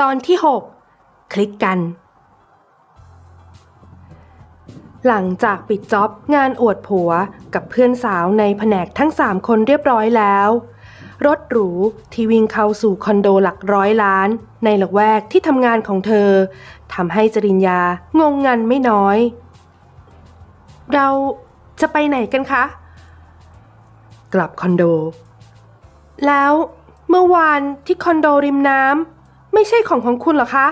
ตอนที่ 6 คลิกกัน หลังจากปิดจ็อบงานอวดผัวกับเพื่อนสาวในแผนกทั้ง 3 คนเรียบร้อยแล้ว รถหรูที่วิ่งเข้าสู่คอนโดหลักร้อยล้าน ในละแวกที่ทำงานของเธอทำให้จริญญางงงันไม่น้อย เราจะไปไหนกันคะ กลับคอนโด แล้วเมื่อวานที่คอนโดริมน้ำ ไม่ใช่ของของคุณเหรอคะ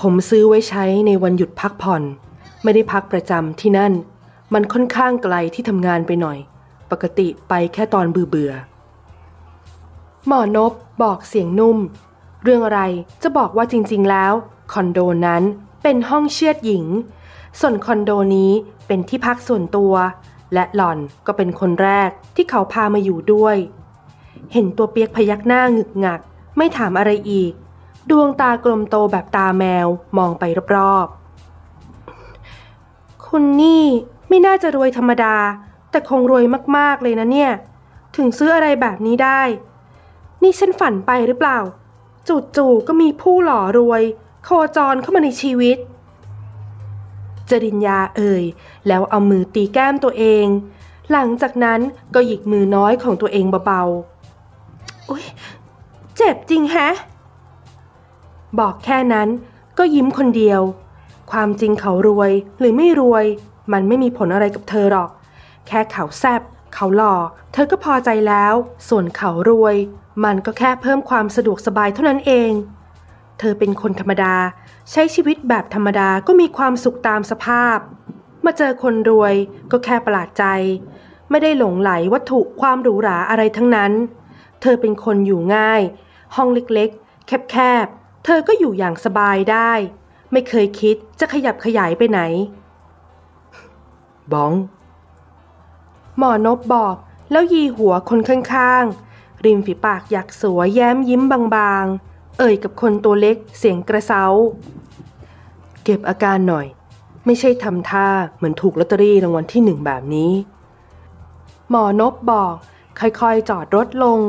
ผมซื้อไว้ใช้ในวันหยุดพักผ่อน ไม่ได้พักประจำที่นั่น มันค่อนข้างไกลที่ทำงานไปหน่อย ปกติไปแค่ตอนเบื่อเบื่อหมอนบบอกเสียงนุ่ม เรื่องอะไรจะบอกว่าจริงๆแล้ว คอนโดนั้นเป็นห้องเชือดหญิง ส่วนคอนโดนี้เป็นที่พักส่วนตัว และหล่อนก็เป็นคนแรกที่เขาพามาอยู่ด้วย เห็นตัวเปียกพยักหน้าหงึกงัก ไม่ถามอะไรอีก ดวงตากลมโตแบบตาแมวมองไปรอบๆ คุณนี่ไม่น่าจะรวยธรรมดา แต่คงรวยมากๆเลยนะเนี่ย ถึงซื้ออะไรแบบนี้ได้ นี่ฉันฝันไปหรือเปล่า จู่ๆก็มีผู้หล่อรวย โคจรเข้ามาในชีวิต จริญญาเอ่ย แล้วเอามือตีแก้มตัวเอง หลังจากนั้นก็หยิกมือน้อยของตัวเองเบาๆ อุ๊ย เจ็บจริงแฮะ บอกแค่นั้นก็ยิ้มคนเดียว ความจริงเขารวยหรือไม่รวย มันไม่มีผลอะไรกับเธอหรอก แค่เขาแซบเขาหล่อ เธอก็พอใจแล้ว ส่วนเขารวย มันก็แค่เพิ่มความสะดวกสบายเท่านั้นเอง เธอเป็นคนธรรมดา ใช้ชีวิตแบบธรรมดาก็มีความสุขตามสภาพ มาเจอคนรวยก็แค่ประหลาดใจ ไม่ได้หลงไหลวัตถุความหรูหราอะไรทั้งนั้น เธอเป็นคนอยู่ง่าย ห้องเล็กๆ แคบๆ เธอก็อยู่อย่างสบายได้ ไม่เคยคิดจะขยับขยายไปไหน บ้อง หมอนบบอกแล้วยีหัวคนข้างๆ ริมฝีปากอยากสวยแย้มยิ้มบางๆ เอ่ยกับคนตัวเล็กเสียงกระเซา เก็บอาการหน่อย ไม่ใช่ทำท่าเหมือนถูกลอตเตอรี่รางวัลที่หนึ่งแบบนี้ หมอนบบอก ค่อยๆจอดรถลง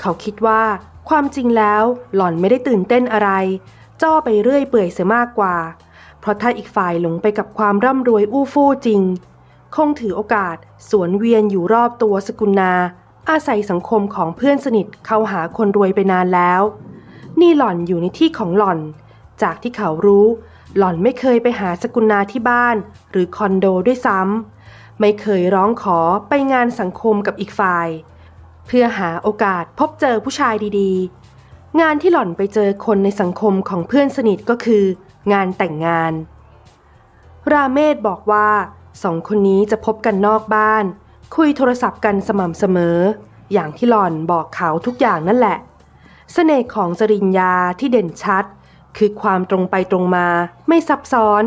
เขาคิดว่า ความจริงแล้วหล่อนไม่ได้ตื่นเต้นอะไร จ้อไปเรื่อยเปื่อยเสียมากกว่า เพราะถ้าอีกฝ่ายหลงไปกับความร่ำรวยอู้ฟู่จริง คงถือโอกาส สวนเวียนอยู่รอบตัวสกุลนา อาศัยสังคมของเพื่อนสนิทเข้าหาคนรวยไปนานแล้ว นี่หล่อนอยู่ในที่ของหล่อน จากที่เขารู้ หล่อนไม่เคยไปหาสกุลนาที่บ้าน หรือคอนโดด้วยซ้ำไม่เคยร้องขอไปงานสังคมกับอีกฝ่าย เพื่อหาโอกาสพบเจอผู้ชายดีๆ งานที่หล่อนไปเจอคนในสังคมของเพื่อนสนิทก็คือ งานแต่งงาน ราเมศบอกว่าสองคนนี้จะพบกันนอกบ้าน คุยโทรศัพท์กันสม่ำเสมอ อย่างที่หล่อนบอกเขาทุกอย่างนั่นแหละเสน่ห์ของจริญญาที่เด่นชัด คือความตรงไปตรงมาไม่ซับซ้อน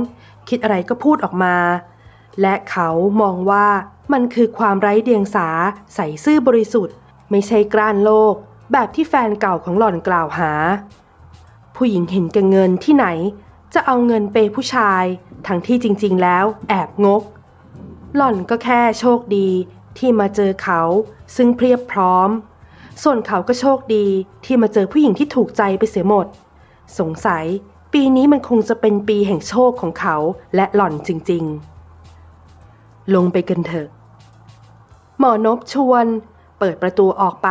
คิดอะไรก็พูดออกมา และเขามองว่ามันคือความไร้เดียงสาใส่ซื่อบริสุทธิ์ ไม่ใช่กล้านโลกแบบที่แฟนเก่าของหล่อนกล่าวหา ผู้หญิงเห็นแก่เงินที่ไหน จะเอาเงินเปผู้ชาย ทั้งที่จริงๆแล้วแอบงก หล่อนก็แค่โชคดีที่มาเจอเขาซึ่งเพียบพร้อม ส่วนเขาก็โชคดีที่มาเจอผู้หญิงที่ถูกใจไปเสียหมด สงสัยปีนี้มันคงจะเป็นปีแห่งโชคของเขาและหล่อนจริงๆ ลงไปกันเถอะ หมอนบชวน เปิดประตูออกไป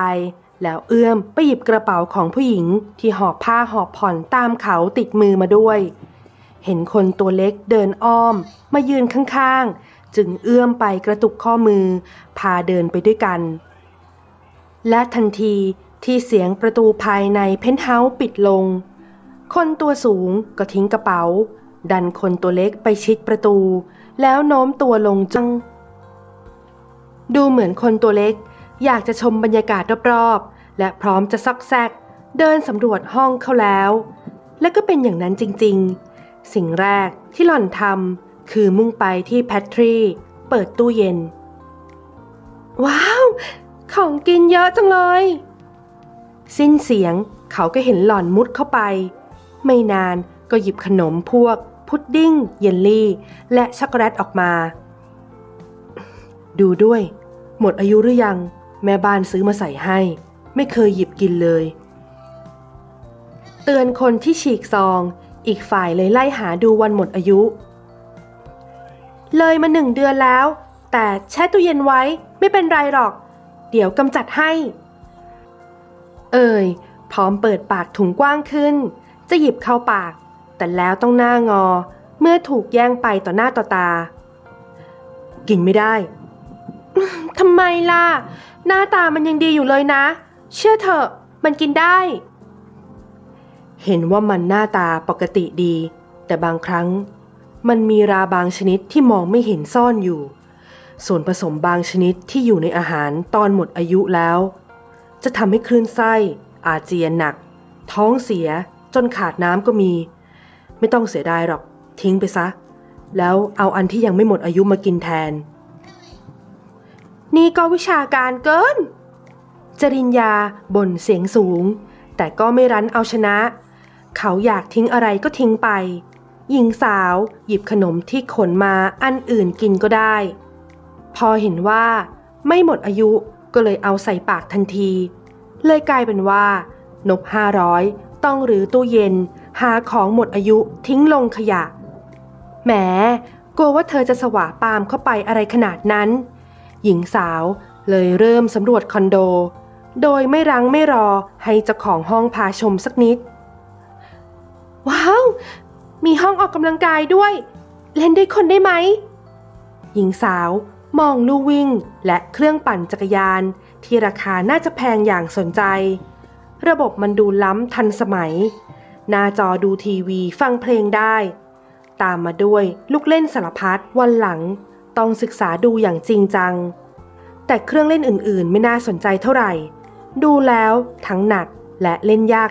แล้วเอื้อมไปหยิบกระเป๋าของผู้หญิงที่หอบผ้าหอบผ่อนตามเขาติดมือมาด้วย เห็นคนตัวเล็กเดินอ้อม มายืนข้างๆ จึงเอื้อมไปกระตุกข้อมือ พาเดินไปด้วยกัน และทันทีที่เสียงประตูภายในเพนท์เฮาส์ปิดลง คนตัวสูงก็ทิ้งกระเป๋า ดันคนตัวเล็กไปชิดประตู แล้วโน้มตัวลงจัง ดูเหมือนคนตัวเล็ก อยากจะชมบรรยากาศรอบๆ และพร้อมจะซักแซก เดินสำรวจห้องเขาแล้ว และก็เป็นอย่างนั้นจริงๆ สิ่งแรกที่หล่อนทำคือมุ่งไปที่แพทรีเปิดตู้เย็น ว้าว ของกินเยอะจังเลย สิ้นเสียงเขาก็เห็นหล่อนมุดเข้าไป ไม่นานก็หยิบขนมพวก พุดดิ้ง เยลลี่ และช็อกโกแลตออกมา ดูด้วย หมดอายุหรือยัง แม่บ้านซื้อมาใส่ให้ ไม่เคยหยิบกินเลย เตือนคนที่ฉีกซอง อีกฝ่ายเลยไล่หาดูวันหมดอายุ เลยมาหนึ่งเดือนแล้ว แต่แช่ตู้เย็นไว้ไม่เป็นไรหรอก เดี๋ยวกำจัดให้ เอ่ยพร้อมเปิดปากถุงกว้างขึ้น จะหยิบเข้าปาก แต่แล้วต้องหน้างอ เมื่อถูกแย่งไปต่อหน้าต่อตา กินไม่ได้ ทำไมล่ะ หน้าตามันยังดีอยู่เลยนะ เชื่อเถอะมันกินได้ เห็นว่ามันหน้าตาปกติดี แต่บางครั้ง มันมีราบางชนิดที่มองไม่เห็นซ่อนอยู่ ส่วนผสมบางชนิดที่อยู่ในอาหารตอนหมดอายุแล้ว จะทำให้คลื่นไส้ อาเจียนหนัก ท้องเสียจนขาดน้ำก็มี ไม่ต้องเสียดายหรอก ทิ้งไปซะ แล้วเอาอันที่ยังไม่หมดอายุมากินแทน นี่ก็วิชาการเกิน จริญญาบ่นเสียงสูง แต่ก็ไม่รั้นเอาชนะ เขาอยากทิ้งอะไรก็ทิ้งไป หญิงสาวหยิบขนมที่ขนมาอันอื่นกินก็ได้ พอเห็นว่าไม่หมดอายุก็เลยเอาใส่ปากทันที เลยกลายเป็นว่า นบห้าร้อยต้องหรือตู้เย็นหาของหมดอายุทิ้งลงขยะ แหมกลัวว่าเธอจะสว่าปามเข้าไปอะไรขนาดนั้น หญิงสาวเลยเริ่มสำรวจคอนโด โดยไม่รังไม่รอให้เจ้าของห้องพาชมสักนิด ว้าว มีห้องออกกำลังกายด้วย เล่นด้วยคนได้ไหม หญิงสาวมองลู่วิ่งและเครื่องปั่นจักรยานที่ราคาน่าจะแพงอย่างสนใจ ระบบมันดูล้ำทันสมัย หน้าจอดูทีวีฟังเพลงได้ ตามมาด้วยลูกเล่นสารพัดวันหลัง ต้องศึกษาดูอย่างจริงจัง แต่เครื่องเล่นอื่นๆ ไม่น่าสนใจเท่าไหร่ ดูแล้วทั้งหนักและเล่นยาก